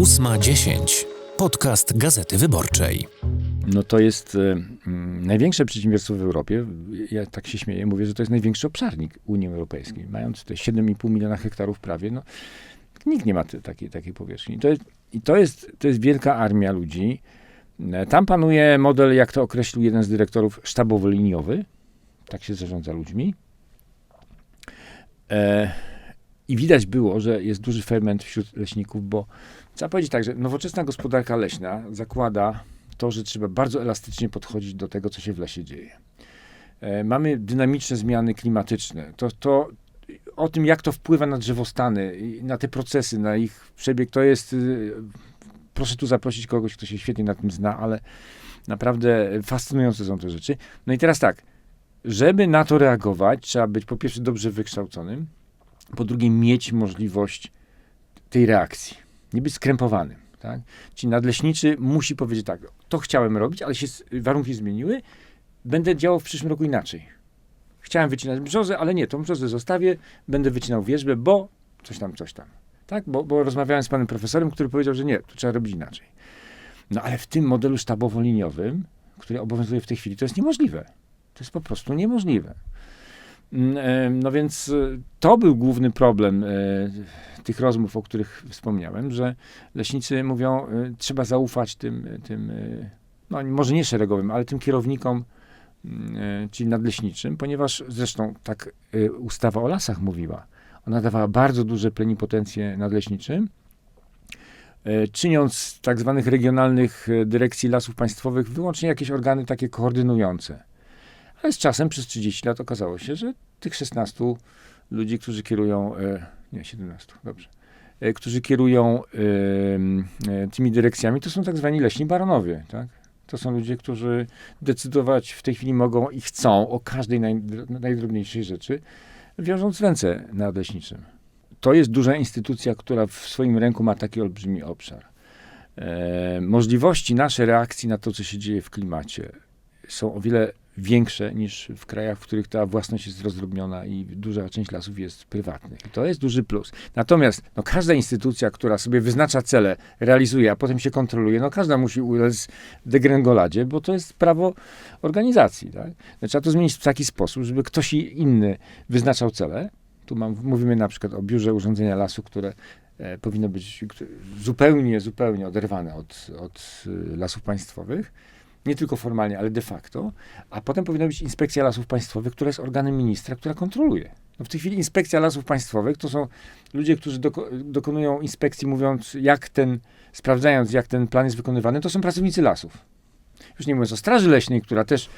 Ósma dziesięć. Podcast Gazety Wyborczej. No to jest mm, największe przedsiębiorstwo w Europie. Ja tak się śmieję, mówię, że to jest największy obszarnik Unii Europejskiej. Mając te 7,5 miliona hektarów prawie, no nikt nie ma te, takiej, takiej powierzchni. To jest, I to jest, to jest wielka armia ludzi. E, Tam panuje model, jak to określił jeden z dyrektorów, sztabowo-liniowy. Tak się zarządza ludźmi. E, I widać było, że jest duży ferment wśród leśników, bo trzeba powiedzieć tak, że nowoczesna gospodarka leśna zakłada to, że trzeba bardzo elastycznie podchodzić do tego, co się w lesie dzieje. E, mamy dynamiczne zmiany klimatyczne. To, to o tym, jak to wpływa na drzewostany, na te procesy, na ich przebieg, to jest. y, Proszę tu zaprosić kogoś, kto się świetnie na tym zna, ale naprawdę fascynujące są te rzeczy. No i teraz tak, żeby na to reagować, trzeba być po pierwsze dobrze wykształconym, po drugie mieć możliwość tej reakcji, nie być skrępowanym. Tak? Czyli nadleśniczy musi powiedzieć tak, to chciałem robić, ale się warunki zmieniły, będę działał w przyszłym roku inaczej. Chciałem wycinać brzozę, ale nie, tą brzozę zostawię, będę wycinał wierzbę, bo coś tam, coś tam. Tak? Bo, bo rozmawiałem z panem profesorem, który powiedział, że nie, to trzeba robić inaczej. No ale w tym modelu sztabowo-liniowym, który obowiązuje w tej chwili, to jest niemożliwe. To jest po prostu niemożliwe. Mm, e, No więc e, to był główny problem e, tych rozmów, o których wspomniałem, że leśnicy mówią, trzeba zaufać tym, tym no może nie szeregowym, ale tym kierownikom, y, czyli nadleśniczym, ponieważ zresztą tak ustawa o lasach mówiła. Ona dawała bardzo duże plenipotencje nadleśniczym, czyniąc tak zwanych regionalnych dyrekcji lasów państwowych wyłącznie jakieś organy takie koordynujące. Ale z czasem, przez 30 lat okazało się, że tych 16 ludzi, którzy kierują, y, nie, 17, dobrze, e, którzy kierują e, tymi dyrekcjami, to są tak zwani leśni baronowie, tak? To są ludzie, którzy decydować w tej chwili mogą i chcą o każdej naj, najdrobniejszej rzeczy, wiążąc ręce nadleśniczym. To jest duża instytucja, która w swoim ręku ma taki olbrzymi obszar. E, możliwości nasze reakcji na to, co się dzieje w klimacie, są o wiele większe niż w krajach, w których ta własność jest rozdrobniona i duża część lasów jest prywatnych. I to jest duży plus. Natomiast no, każda instytucja, która sobie wyznacza cele, realizuje, a potem się kontroluje, no każda musi ulec degrengoladzie, bo to jest prawo organizacji. Tak? No, trzeba to zmienić w taki sposób, żeby ktoś inny wyznaczał cele. Tu mam, mówimy na przykład o biurze urządzenia lasu, które e, powinno być zupełnie, zupełnie oderwane od, od y, lasów państwowych nie tylko formalnie, ale de facto, a potem powinna być inspekcja lasów państwowych, która jest organem ministra, która kontroluje. No w tej chwili inspekcja lasów państwowych to są ludzie, którzy doko dokonują inspekcji, mówiąc, jak ten, sprawdzając, jak ten plan jest wykonywany, to są pracownicy lasów. Już nie mówiąc o Straży Leśnej, która też,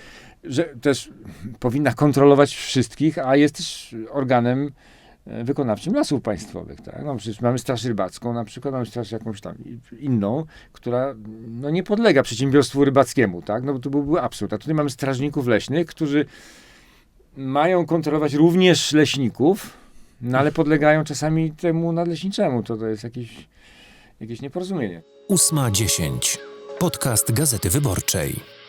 że, też powinna kontrolować wszystkich, a jest też organem wykonawczym lasów państwowych. Tak? No, przecież mamy Straż Rybacką, na przykład mamy Straż jakąś tam inną, która no, nie podlega przedsiębiorstwu rybackiemu, tak? No bo to byłby absurd. A tutaj mamy strażników leśnych, którzy mają kontrolować również leśników, no ale podlegają czasami temu nadleśniczemu. To, to jest jakieś, jakieś nieporozumienie. Ósma dziesięć. Podcast Gazety Wyborczej.